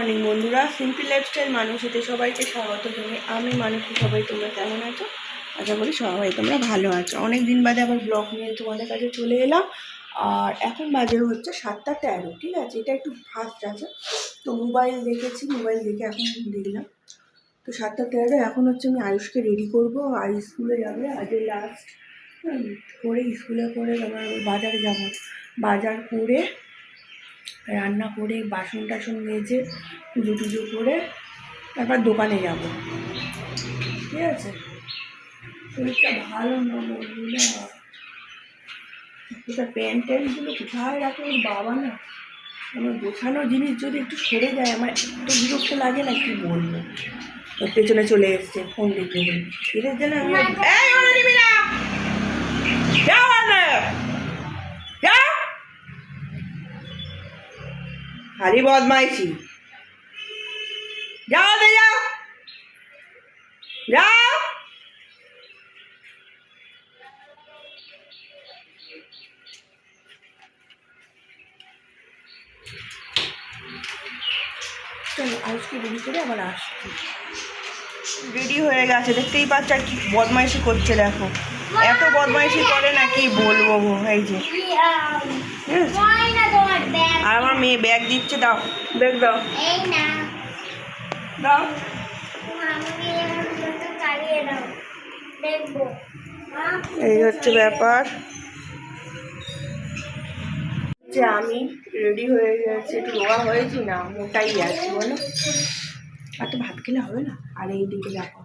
Morning বন্ধুরা, simple lifestyle মানুষ মানুষেতে সবাইকে স্বাগত জানাই। আমি মানুষের সবাই তোমরা কেমন আছো? আশা করি সবাই তোমরা ভালো আছো। অনেক দিন বাদে আবার ব্লগ নিয়ে তোমাদের কাছে চলে এলাম। আর এখন বাজে হচ্ছে সাতটা তেরো, ঠিক আছে? এটা একটু ফাস্ট আছে। তো মোবাইল দেখেছি মোবাইল দেখে এখন দেখলাম। তো সাতটা তেরো, এখন হচ্ছে আমি আয়ুষকে রেডি করব। আর স্কুলে যাবে আজকে লাস্ট করে স্কুলে করে আবার বাজারে যাব। বাজার করে রান্না করে, বাসন টাসন মেজে, পুজো টুজো করে তারপর দোকানে যাব। ঠিক আছে? শরীরটা ভালো না প্যান্ট ট্যান্টগুলো কোথায় রাখে ওর বাবা না? আমার গোছানো জিনিস যদি একটু সরে যায়, আমার এত বিরক্ত লাগে না, কি বলব? ওর পেছনে চলে এসছে ফোন বলে এদের জন্য আমি খালি বদমাইশি। যাও দে, যাও। রেডি আবার আসছি। রেডি হয়ে গেছে, দেখতেই পাচ্ছ আর কি বদমাইশি করছে, দেখো। এত বদমাইশি করে না কি বলব এই যে। আর আমার মেয়ে ব্যাগ দিচ্ছে, দাও, ব্যাগ দাও। দাও। এই হচ্ছে ব্যাপার। যে আমি রেডি হয়ে গেছি একটু রোগা হয়েছি না, মোটাই আছি, বলো। আর তো ভাত খেলে হবে না? আর এই দিকে দেখো,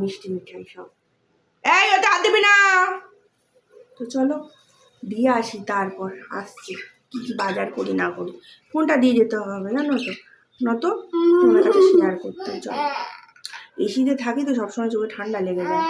মিষ্টি মিঠাই সব। দিবি না। তো চলো, দিয়ে আসি তারপর, আসছি। কি কি বাজার করি না করি। ফোনটা দিয়ে যেতে হবে, জানো তো। নতো তোমার কাছে শেয়ার করতে চলো। এসিতে থাকি তো সবসময় চোখে ঠান্ডা লেগে যায়।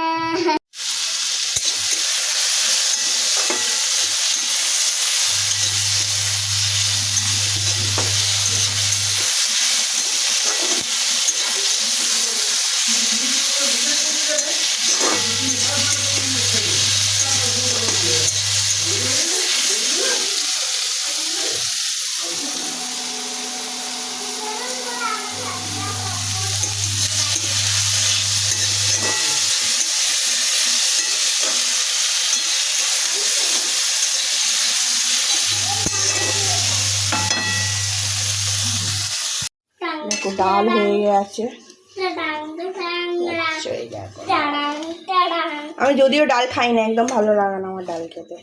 দেখো, ডাল হয়ে গেছে। আচ্ছা। আমি যদিও ডাল খাই না, একদম ভালো লাগে না আমার ডাল খেতে।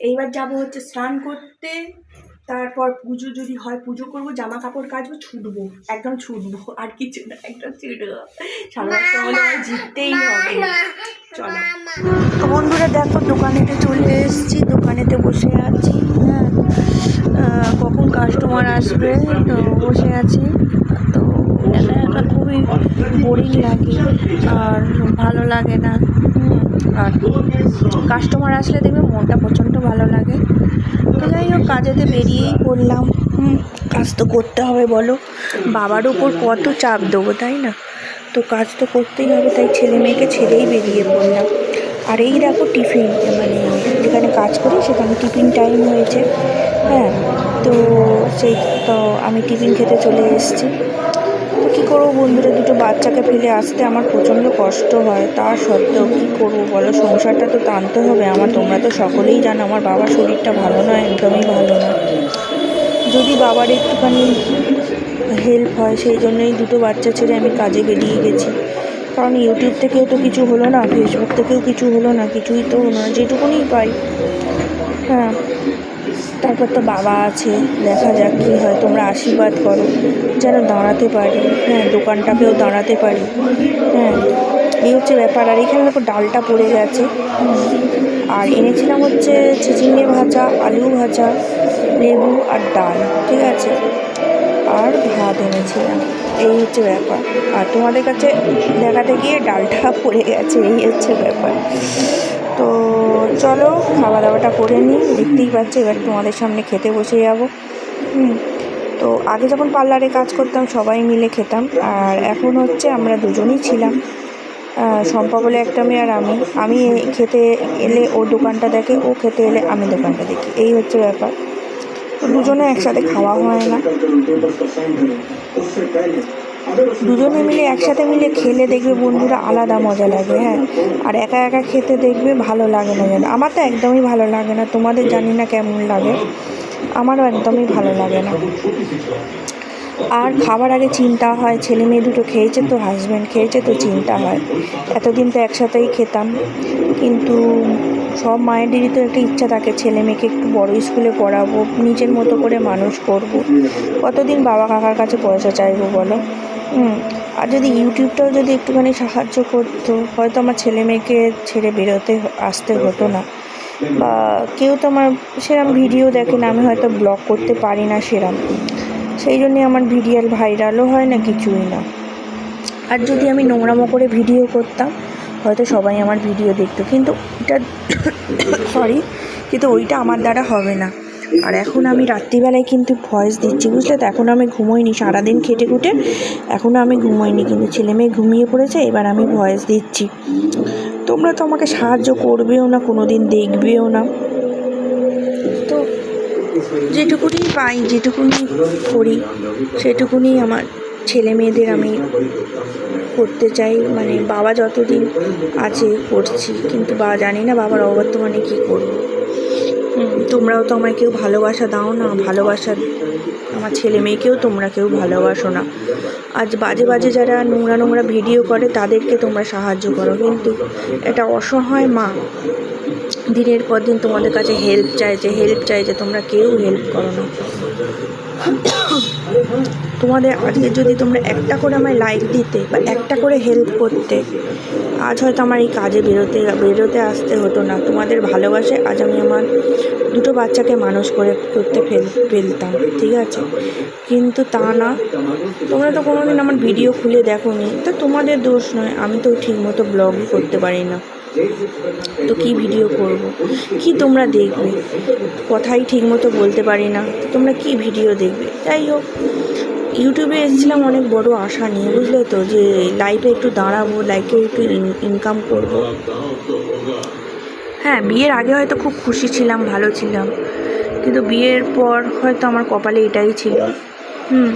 এইবার যাব হচ্ছে স্নান করতে। তারপর পুজো যদি হয় পুজো করব জামা কাপড় কাচবো ছুটবো। একদম ছুটবো আর কিছু না একদম ছুটবো। সারা জিততেই হবে। চলো। তো বন্ধুরা দেখো দোকানেতে চলে এসেছি দোকানেতে বসে আছি হ্যাঁ। কখন কাস্টমার আসবে? তো বসে আছি। তো একা একা খুবই বোরিং লাগে আর ভালো লাগে না আর কাস্টমার আসলে দেখবে মনটা প্রচণ্ড ভালো লাগে। কাজেতে বেরিয়েই পড়লাম। কাজ তো করতে হবে বলো। বাবার উপর কত চাপ দেবো, তাই না? তো কাজ তো করতেই হবে, তাই ছেলে মেয়েকে ছেড়েই বেরিয়ে পড়লাম। আর এই দেখো টিফিন মানে যেখানে কাজ করি সেখানে টিফিন টাইম হয়েছে। হ্যাঁ তো সেই, তো আমি টিফিন খেতে চলে এসেছি। করব বন্ধুরা? দুটো বাচ্চাকে ফেলে আসতে আমার প্রচণ্ড কষ্ট হয়। তা সত্ত্বেও কী করব বলো? সংসারটা তো টানতে হবে। আমার তোমরা তো সকলেই জানো, আমার বাবার শরীরটা ভালো নয়, একদমই ভালো নয়। যদি বাবার একটুখানি হেল্প হয়, সেই জন্যই দুটো বাচ্চা ছেড়ে আমি কাজে বেরিয়ে গেছি। কারণ ইউটিউব থেকেও তো কিছু হলো না ফেসবুক থেকেও কিছু হলো না, কিছুই তো হলো না, যেটুকুনি পাই হ্যাঁ। তারপর তো বাবা আছে, দেখা যাক কী হয়। তোমরা আশীর্বাদ করো, যেন দাঁড়াতে পারি। হ্যাঁ দোকানটাকেও দাঁড়াতে পারি। হ্যাঁ এই হচ্ছে ব্যাপার। আর এখানে দেখো ডালটা পড়ে গেছে। আর এনেছিলাম হচ্ছে চিচিঙ্গে ভাজা, আলু ভাজা, লেবু আর ডাল, ঠিক আছে? আর ভাত এনেছিলাম। এই হচ্ছে ব্যাপার। আর তোমাদের কাছে দেখাতে গিয়ে ডালটা পড়ে গেছে, এই হচ্ছে ব্যাপার। তো চলো খাওয়া দাওয়াটা করে নিই। দেখতেই পাচ্ছ, এবার তোমাদের সামনে খেতে বসে যাব। তো আগে যখন পার্লারে কাজ করতাম, সবাই মিলে খেতাম। আর এখন হচ্ছে আমরা দুজনেই ছিলাম। শম্পা বলে একটা মেয়ে আর আমি। আমি খেতে এলে ও দোকানটা দেখে, ও খেতে এলে আমি দোকানটা দেখি। এই হচ্ছে ব্যাপার। দুজনে একসাথে খাওয়া হয় না। দুজনে মিলে একসাথে মিলে খেলে দেখবে বন্ধুরা আলাদা মজা লাগে হ্যাঁ। আর একা একা খেতে দেখবে ভালো লাগে না যেন আমার তো একদমই ভালো লাগে না, তোমাদের জানি না কেমন লাগে। আমারও একদমই ভালো লাগে না। আর খাবার আগে চিন্তা হয়, ছেলে মেয়ে দুটো খেয়েছে তো হাজব্যান্ড খেয়েছে তো, চিন্তা হয়। এতদিন তো একসাথেই খেতাম। কিন্তু সব মায়েদেরই তো একটা ইচ্ছা থাকে, ছেলে মেয়েকে একটু বড় স্কুলে পড়াবো, নিজের মতো করে মানুষ করব। কতদিন বাবা কাকার কাছে পয়সা চাইব বলো? আর যদি ইউটিউবটাও যদি একটুখানি সাহায্য করতো হয়তো আমার ছেলে মেয়েকে ছেড়ে বেরোতে আসতে হতো না। বা কেউ তো আমার সেরম ভিডিও দেখে না আমি হয়তো ব্লগ করতে পারি না সেরম। সেই জন্যে আমার ভিডিও ভাইরালও হয় না কিছুই না। আর যদি আমি নোংরামো করে ভিডিও করতাম হয়তো সবাই আমার ভিডিও দেখতো। কিন্তু এটা সরি কিন্তু ওইটা আমার দ্বারা হবে না। আর এখন আমি রাত্রিবেলায় কিন্তু ভয়েস দিচ্ছি, বুঝলে তো? এখন আমি ঘুমোইনি, সারাদিন খেটে খুটে। এখনও আমি ঘুমোইনি, কিন্তু ছেলে মেয়ে ঘুমিয়ে পড়েছে, এবার আমি ভয়েস দিচ্ছি। তোমরা তো আমাকে সাহায্য করবেও না কোনো দিন দেখবেও না। তো যেটুকুনি পাই, যেটুকুনি করি, সেটুকুনি আমার ছেলে মেয়েদের আমি করতে চাই। মানে বাবা যতদিন আছে, করছি। কিন্তু বা জানি না বাবার অবর্তমানে কী করব। তোমরাও তো আমায় কেউ ভালোবাসা দাও না, ভালোবাসা আমার ছেলে মেয়েকেও তোমরা কেউ ভালোবাসো না। আজ বাজে বাজে যারা নোংরা নোংরা ভিডিও করে, তাদেরকে তোমরা সাহায্য করো। কিন্তু এটা অসহায় মা, দিনের পর দিন তোমাদের কাছে হেল্প চাইছে হেল্প চাইছে, তোমরা কেউ হেল্প করো না। তোমাদের আজকে যদি তোমরা একটা করে আমায় লাইক দিতে বা একটা করে হেল্প করতে, আজ হয়তো আমার এই কাজে বেরোতে বেরোতে আসতে হতো না। তোমাদের ভালোবাসে আজ আমি আমার দুটো বাচ্চাকে মানুষ করে, করতে ফেল, ফেলতাম, ঠিক আছে? কিন্তু তা না, তোমরা তো কোনোদিন আমার ভিডিও খুলে দেখো নি তো তোমাদের দোষ নয়, আমি তো ঠিকমতো ব্লগই করতে পারি না। তো কী ভিডিও করব? কি তোমরা দেখবে? কথাই ঠিকমতো বলতে পারি না। তোমরা কি ভিডিও দেখবে? যাই হোক, ইউটিউবে এসেছিলাম অনেক বড় আশা নিয়ে, বুঝলে তো? যে লাইফে একটু দাঁড়াবো লাইফে একটু ইনকাম করব। হ্যাঁ বিয়ের আগে হয়তো খুব খুশি ছিলাম, ভালো ছিলাম। কিন্তু বিয়ের পর হয়তো আমার কপালে এটাই ছিল। হুম,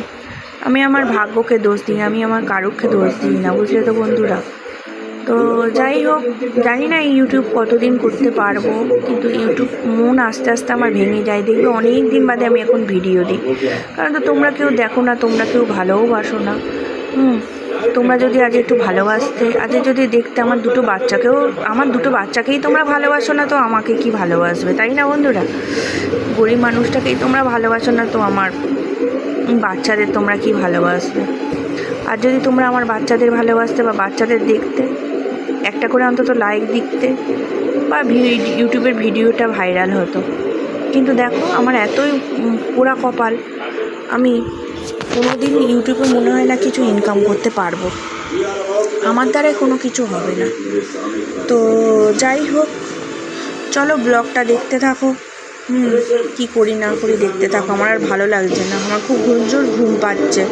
আমি আমার ভাগ্যকে দোষ দিই, আমি আমার কারুককে দোষ দিই না, বুঝলে তো বন্ধুরা? তো যাই হোক, জানি না ইউটিউব কতদিন করতে পারব, কিন্তু ইউটিউব মন আস্তে আস্তে আমার ভেঙে যায়। দেখবে অনেক দিন বাদে আমি এখন ভিডিও দিই কারণ তো তোমরা কেউ দেখো না, তোমরা কেউ ভালোও বাসো না। হুম, তোমরা যদি আজ একটু ভালোবাসতে, আজ যদি দেখতে আমার দুটো বাচ্চাকেও, আমার দুটো বাচ্চাকেই তোমরা ভালোবাসো না, তো আমাকে কি ভালোবাসবে, তাই না বন্ধুরা? গরিব মানুষটাকেই তোমরা ভালোবাসো না, তো আমার বাচ্চাদের তোমরা কি ভালোবাসবে? আর যদি তোমরা আমার বাচ্চাদের ভালোবাসতে বা বাচ্চাদের দেখতে একটা করে অন্তত লাইক দিতে বা ইউটিউবের ভিডিওটা ভাইরাল হতো। কিন্তু দেখো, আমার এতই পোড়া কপাল, আমি কোনো দিন ইউটিউবে মনে হয় না কিছু ইনকাম করতে পারব। আমার দ্বারাই কোনো কিছু হবে না। তো যাই হোক, চলো ব্লগটা দেখতে থাকো। হুম, কী করি না করি দেখতে থাকো। আমার আর ভালো লাগছে না। আমার খুব ঘুমজোর ঘুম পাচ্ছে।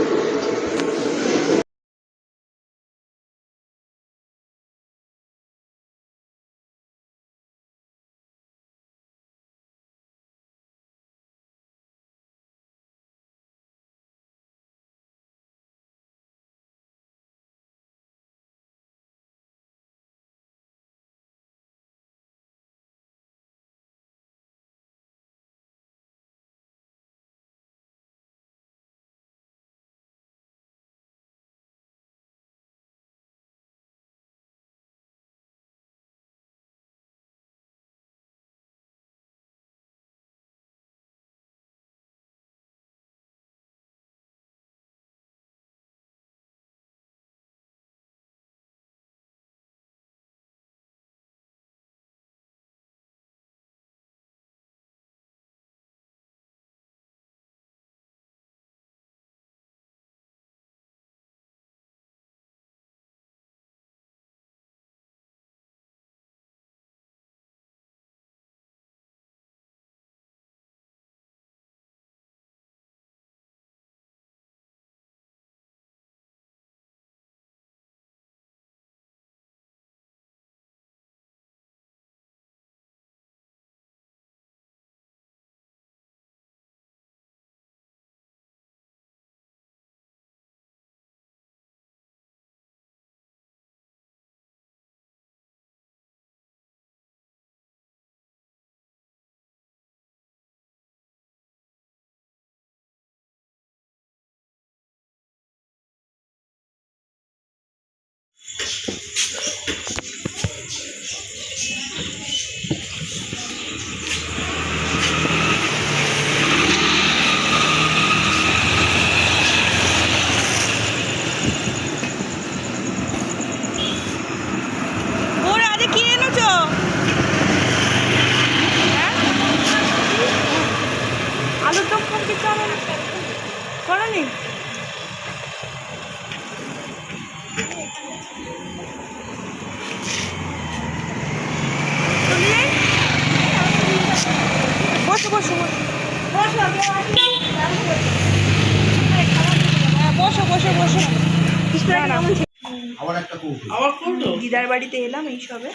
দিদার বাড়িতে এলাম এই সবে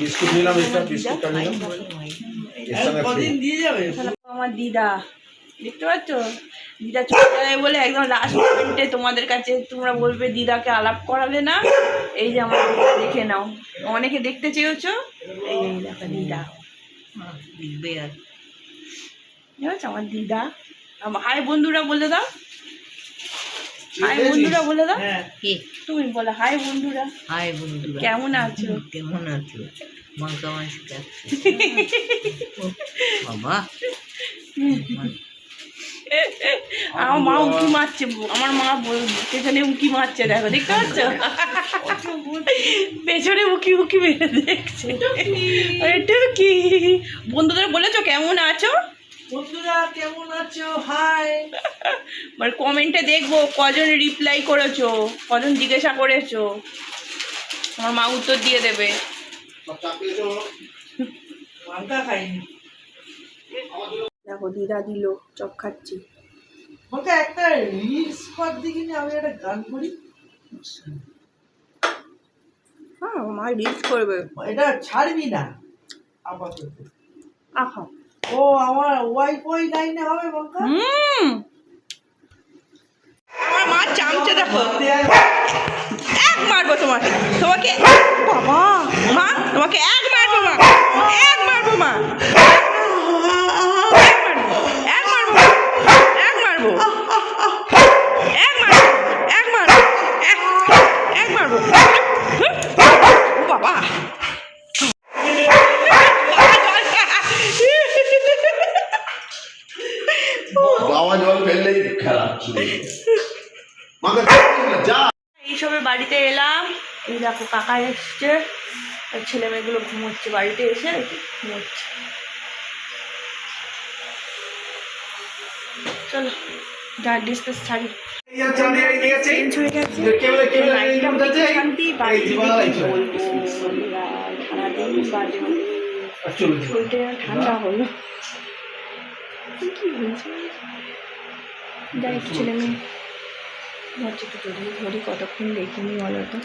বিস্কুট নিলাম। বিস্কুটটা নিলাম কদিন দিয়ে যাবে? আমার দিদা। দেখতে পাচ্ছ? দিদা চলে যাবে বলে একদম লাস্ট মোমেন্টে তোমাদের কাছে তোমরা বলবে দিদাকে আলাপ করালে না। এই যে আমার দিদা দেখে নাও। অনেকে দেখতে চেয়েছো? এই যে দেখো দিদা। দেখবে আর। ঠিক আছে আমার দিদা। আমার হাই বন্ধুরা বলে দাও। হাই বন্ধুরা বলে দাও। হ্যাঁ। তুমি বলো হাই বন্ধুরা। হাই বন্ধুরা। কেমন আছো? কেমন আছো? মাংকা মাংস বাবা। আমার মা উঁকি মারছে আমার মা পেছনে উঁকি মারছে দেখো দেখতে পাচ্ছ? পেছনে উঁকি উঁকি মেরে দেখছে। কি বন্ধুদের বলেছ কেমন আছো? বন্ধুরা কেমন আছো? হাই মানে কমেন্টে দেখব কজন রিপ্লাই করেছ কজন জিজ্ঞাসা করেছ। আমার মা উত্তর দিয়ে দেবে। খাইনি। দেখো দিদা দিল চপ খাচ্ছি। আমাকে একটা রিলস কর দেখিনি আমি একটা গান করি। হ্যাঁ মা রিলস করবে। এটা ছাড়বি না আপাতত। আহা। ও আমার ওয়াইফাই লাইনে হবে মাংকা হুম। আমার মা চামচে দেখো। এক মারবো তোমাকে। তোমাকে বাবা। মা তোমাকে এক মারবো মা। এক মারবো মা এক মারবো এক মারবো এক মারবো এক মারবো এক এক মারবো ও বাবা বাবা জল ফেললেই খারাপ ছিল মাকে যা এইসবে বাড়িতে এলাম এই দেখো কাকা এসছে। আর ছেলে মেয়েগুলো ঘুমোচ্ছে বাড়িতে এসে ঘুমোচ্ছে। চলো যা ডিসকাস ছাড়ি চেঞ্জ হয়ে গেছে। শান্তি বাড়িতে বলব সারাদিন বাজে শরীরটা ঠান্ডা হলো। কি হয়েছে? যাই একটু ছেলে মেয়ে। ভাবছি একটু জড়িয়ে ধরি কতক্ষণ দেখিনি বলো তো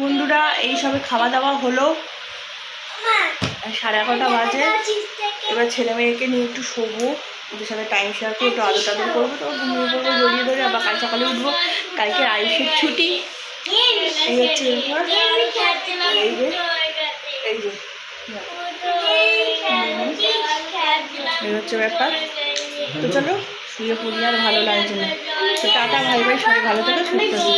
বন্ধুরা এই সবে খাওয়া দাওয়া হলো সাড়ে এগারোটা বাজে। এবার ছেলে মেয়েকে নিয়ে একটু শোবো। ওদের সাথে টাইম শেয়ার করে একটু আদর টাদর করব তো ঘুমিয়ে পড়ব জড়িয়ে ধরে আবার কাল সকালে উঠবো। কালকে আয়ুষের ছুটি। এই হচ্ছে ব্যাপার। এই যে এই যে। এই হচ্ছে ব্যাপার। তো চলো শুয়ে পড়লে আর ভালো লাগছে না। তো টাটা ভাই ভাই সবাই ভালো থেকো সুস্থ থেকো।